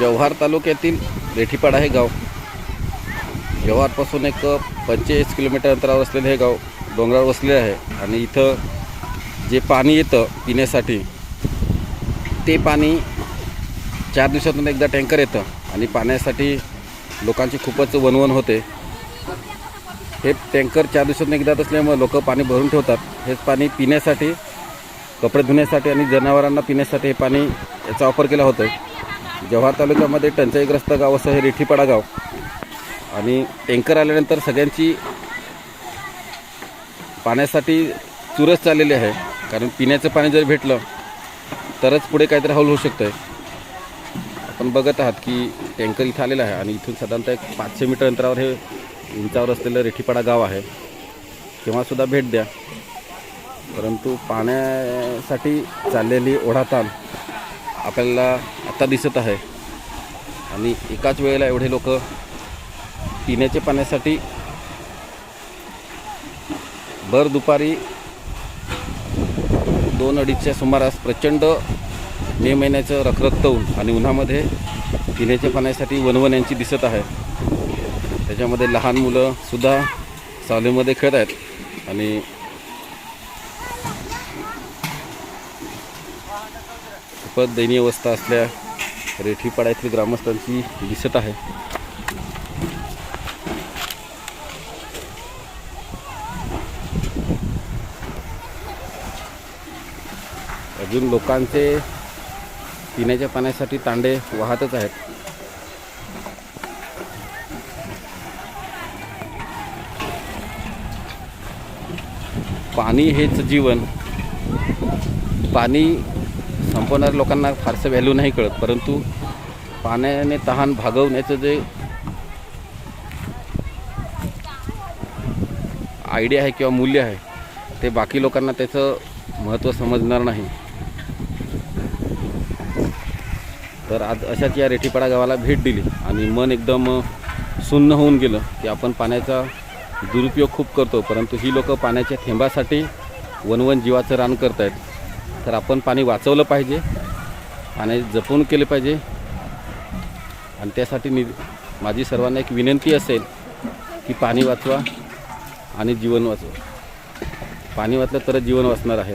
जव्हार तालुक्यातील रेठीपाडा हे गाव. जव्हारपासून एक पंचेचाळीस किलोमीटर अंतरावर असलेले हे गाव डोंगरावर वसले आहे. आणि इथं जे पाणी येतं पिण्यासाठी ते पाणी चार दिवसातून एकदा टँकर येतं आणि पाण्यासाठी लोकांची खूपच वणवण होते. हे टँकर चार दिवसातून एकदा असल्यामुळे लोक पाणी भरून ठेवतात. हेच पाणी पिण्यासाठी कपडे धुण्यासाठी आणि जनावरांना पिण्यासाठी हे पाणी याचा वापर केला होतो जव्हार तालुक्यामध्ये टंचाईग्रस्त गाव असं हे रेठीपाडा गाव. आणि टँकर आल्यानंतर सगळ्यांची पाण्यासाठी चुरस चाललेली आहे. कारण पिण्याचं पाणी जर भेटलं तरच पुढे काहीतरी हौल होऊ शकतं आहे आपण बघत आहात की टँकर इथं आलेला आहे आणि इथून साधारणतः एक पाचशे मीटर अंतरावर हे उंचावर असलेलं रेठीपाडा गाव आहे. तेव्हासुद्धा भेट द्या. परंतु पाण्यासाठी चाललेली ओढाताण आपल्याला आता दिसत आहे. आणि एकाच वेळेला एवढे लोक पिण्याच्या पाण्यासाठी भर दुपारी दोन अडीचच्या सुमारास प्रचंड मे महिन्याचं रखरखतवून आणि उन्हामध्ये पिण्याच्या पाण्यासाठी वनवन यांची दिसत आहे. त्याच्यामध्ये लहान मुलं सुद्धा सावलीमध्ये खेळत आहेत. आणि खूपच दयनीय अवस्था असल्या रेठीपाडा येथील ग्रामस्थांची दिसत आहे. अजून लोकांचे पिण्याच्या पाण्यासाठी तांडे वाहतच आहेत. पाणी हेच जीवन. पाणी संपवणाऱ्या लोकांना फारसं व्हॅल्यू नाही कळत. परंतु पाण्याने तहान भागवण्याचं जे आयडिया आहे किंवा मूल्य आहे ते बाकी लोकांना त्याचं महत्त्व समजणार नाही. तर आज अशाच या रेठीपाडा गावाला भेट दिली आणि मन एकदम सुन्न होऊन गेलं की आपण पाण्याचा दुरुपयोग खूप करतो. परंतु ही लोक पाण्याच्या थेंबासाठी वनवन जीवाचं रान करत आहेत तर आपण पाणी वाचवलं पाहिजे पाणी जपून केले पाहिजे. आणि त्यासाठी नि माझी सर्वांना एक विनंती असेल की पाणी वाचवा आणि जीवन वाचवा. पाणी वाचलं तरच जीवन वाचणार आहे.